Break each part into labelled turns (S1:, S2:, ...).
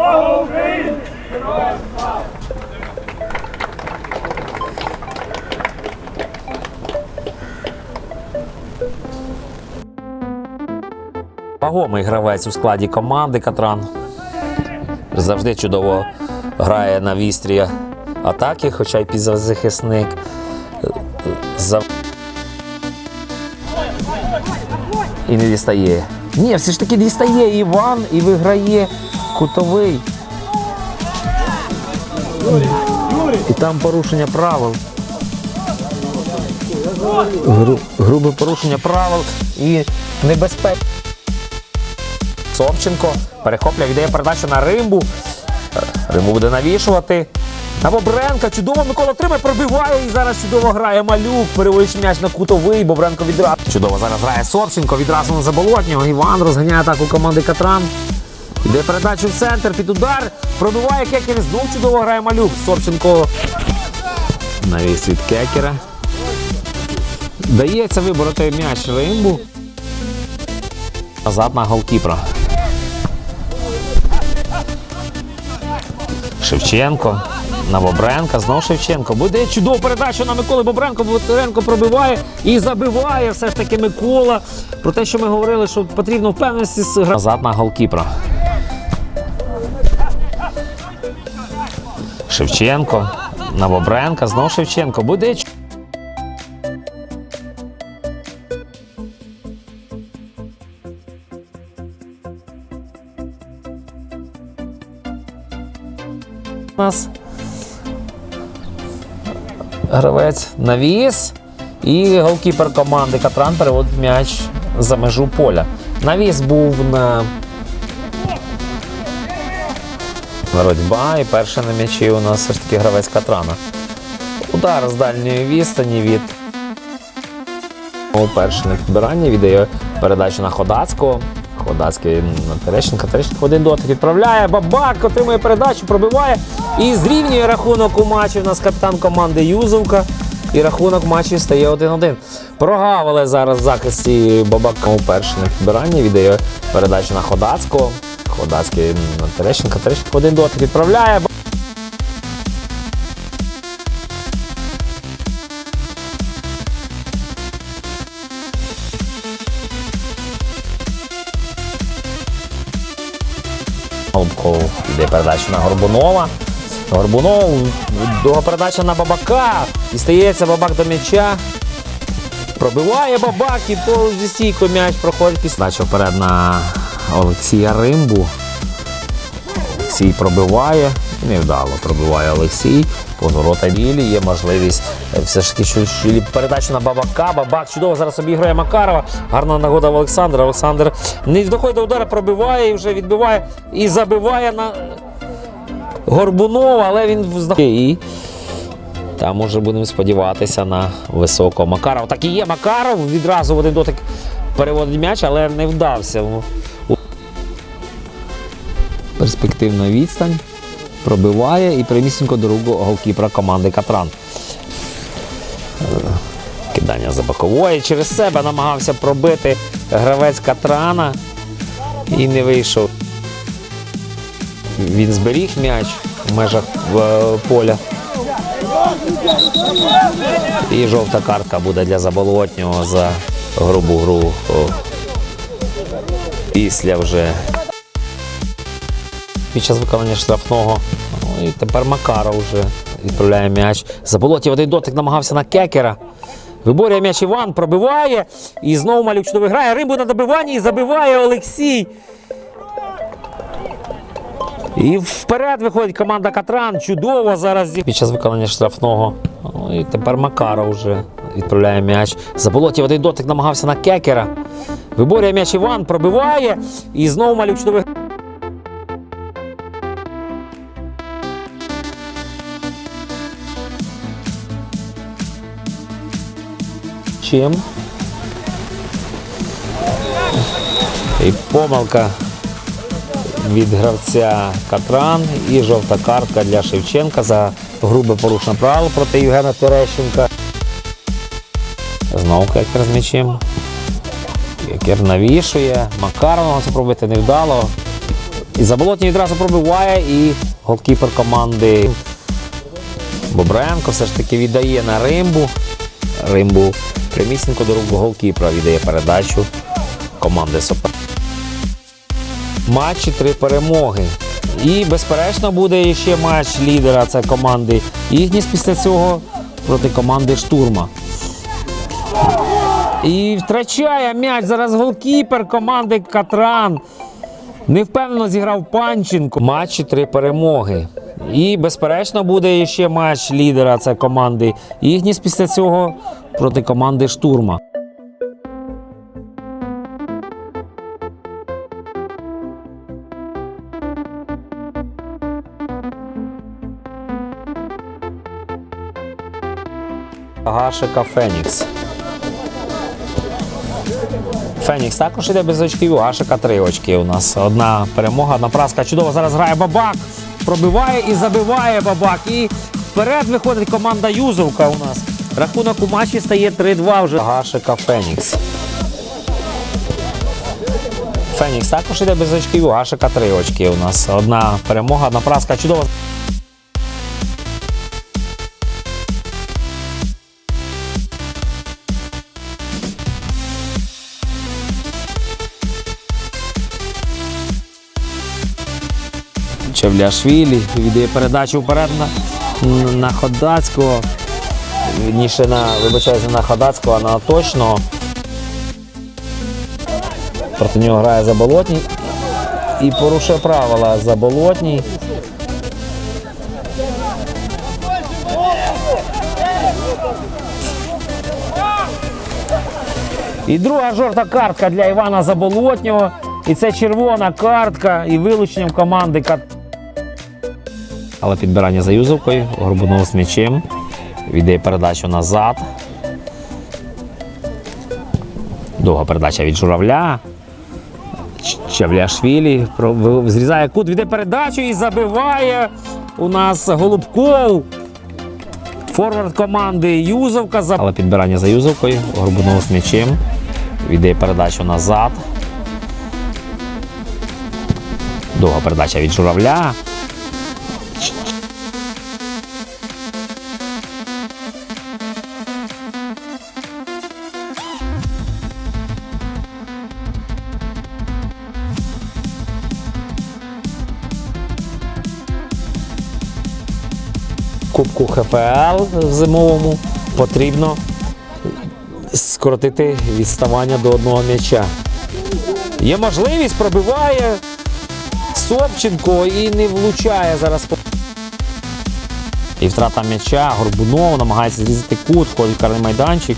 S1: Слава Україні!
S2: Вагомий гравець у складі команди Катран. Завжди чудово грає на вістрі атаки, хоча й півзахисник. За... І не дістає. Ні, все ж таки дістає Іван і виграє кутовий. І там порушення правил. Гру- грубе порушення правил і небезпека. Собченко перехоплює, віддає передачу на Римбу. Римбу буде навішувати. На Бобренка. Чудово Микола тримає, пробиває і зараз чудово грає малюк. Переводячи м'яч на кутовий. Бобренко відразу. Чудово зараз грає Собченко. Відразу на заболотнього. Іван розганяє атаку команди Катран. Іде передачу в центр під удар. Пробиває Кекер. Знов чудово грає малюк. Собченко. Навіс від Кекера. Дається вибороти м'яч Римбу. Назад на голкіпера. Шевченко. На Бобренка. Знов Шевченко. Буде чудову передачу на Миколи Бобренко. Бондаренко пробиває і забиває все ж таки Микола. Про те, що ми говорили, що потрібно впевненості гра- Назад на голкіпера. Шевченко. На Бобренка. Знов Шевченко. Буде нас гравець навіс. І голкіпер команди Катран переводить м'яч за межу поля. Навіс був на боротьба, і перший на м'ячі у нас все ж таки гравець Катрана. Удар з дальньої відстані від перший на підбиранні віддає передачу на Ходацького. Ходацький на Терещенка. Терещенко один дотик відправляє. Бабак отримує передачу, пробиває і зрівнює рахунок у матчі. У нас капітан команди Юзовка. І рахунок матчі стає 1-1. Прогавили зараз в захисті Бабака у перший на підбиранні. Віддає передачу на Ходацького. Ходацький на Терещенка. Терещенко один дотик відправляє. Голубков йде передача на Горбунова. Горбунов, довга передача на Бабака. І стається Бабак до м'яча. Пробиває Бабак і по зі стійкою м'яч проходить. Передача вперед на Олексія Римбу. Олексій пробиває. Невдало пробиває Олексій. Позворота білі. Є можливість е, все ж таки що- що передачу на Бабака. Бабак чудово зараз обіграє Макарова. Гарна нагода в Олександра. Олександр не доходить до удара, пробиває і вже відбиває і забиває на Горбунова, але він. І там може будемо сподіватися на високого Макарова. Так і є Макаров. Відразу в один дотик переводить м'яч, але не вдався. Перспективна відстань. Пробиває і прямісінько до руку голкіпера команди Катран. Е, Кидання за бокової. Через себе намагався пробити гравець Катрана і не вийшов. Він зберіг м'яч в межах е, поля. І жовта картка буде для заболотнього за грубу гру. Після вже під час виконання штрафного. Ну, і тепер Макаров вже відправляє м'яч. Заболотів один дотик намагався на кекера. Виборює м'яч Іван, пробиває. І знову Малюк чудово грає. Римбу на добиванні і забиває Олексій. І вперед виходить команда Катран. Чудово зараз під час виконання штрафного. Ну, і тепер Макаров вже відправляє м'яч. Заболотів один дотик намагався на кекера. Виборює м'яч Іван, пробиває. І знову Малюк чудово. Чим? І помилка від гравця Катран і жовта картка для Шевченка за грубе порушення правил проти Євгена Терещенка. Знову кекер з м'ячем. Кекер навішує. Макаров намагався пробити невдало. І Заболотній відразу пробиває і голкіпер команди Бобренко все ж таки віддає на Римбу. Римбу прямісінько до рук голкіпера віддає передачу команди Сопер. Матчі три перемоги. І, безперечно, буде ще матч лідера це команди Ігніс після цього проти команди Штурма. І втрачає м'яч зараз голкіпер команди Катран. Невпевнено зіграв Панченко. Матчі три перемоги. І, безперечно, буде ще матч лідера це команди Ігніс після цього проти команди Штурма. Гашика Фенікс. Фенікс також іде без очків, Гашика три очки у нас. Одна перемога, одна праска. Чудово зараз грає Бабак. Пробиває і забиває Бабак. І вперед виходить команда Юзовка у нас. Рахунок у матчі стає 3-2 вже. Гашика Фенікс. Фенікс також іде без очків, Гашика три очки у нас. Одна перемога, одна праска. Чудово. Чевляшвілі віддає передачу вперед на, на Ходацького. Вірніше на, вибачаюся, не на Ходацького, а на точного. Проти нього грає Заболотній і порушує правила Заболотній. І друга жовта картка для Івана Заболотнього. І це червона картка і вилученням команди Але підбирання за юзовкою, Горбунов з м'ячем. Віддає передачу назад. Довга передача від журавля. Чавляшвілі зрізає кут, віддає передачу і забиває у нас Голубков. Форвард команди Юзовка. Але підбирання за юзовкою, Горбунов з м'ячем. Віддає передачу назад. Довга передача від журавля. Кубку ХПЛ в зимовому потрібно скоротити відставання до одного м'яча. Є можливість, пробиває Собченко і не влучає зараз. І втрата м'яча. Горбунов намагається зрізати кут, входить в карний майданчик.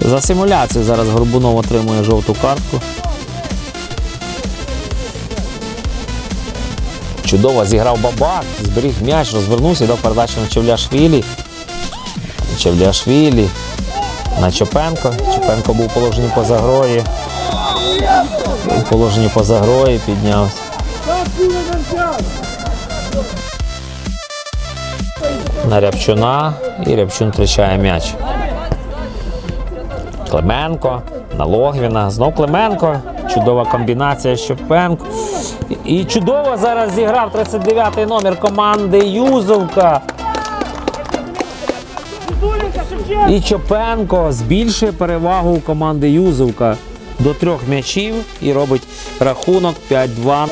S2: За симуляцію зараз Горбунов отримує жовту картку. Чудово зіграв бабак, зберіг м'яч, розвернувся і дав передачу на Чевляшвілі. Чевляшвілі на Чопенко. Чопенко був у положенні поза грою. У положенні поза грою піднявся. На Рябчуна і Рябчун втрачає м'яч. Клименко на Логвіна. Знов Клименко. Чудова комбінація Щепенко. І чудово зараз зіграв 39-й номер команди Юзовка. І Чопенко збільшує перевагу команди Юзовка до трьох м'ячів і робить рахунок 5-2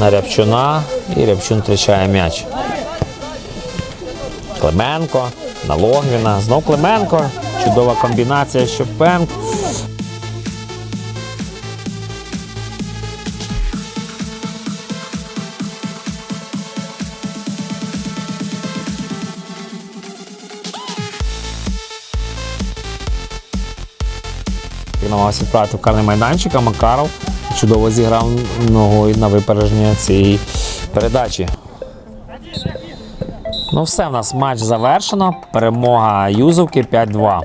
S2: на Рябчуна. І Рябчун втрачає м'яч. Клименко на Логвіна. Знов Клименко. Чудова комбінація Щепенко. Намагався відправити в карний майданчик, а Макаров чудово зіграв ногою на випередження цієї передачі. Ну все, в нас матч завершено. Перемога Юзовки 5-2.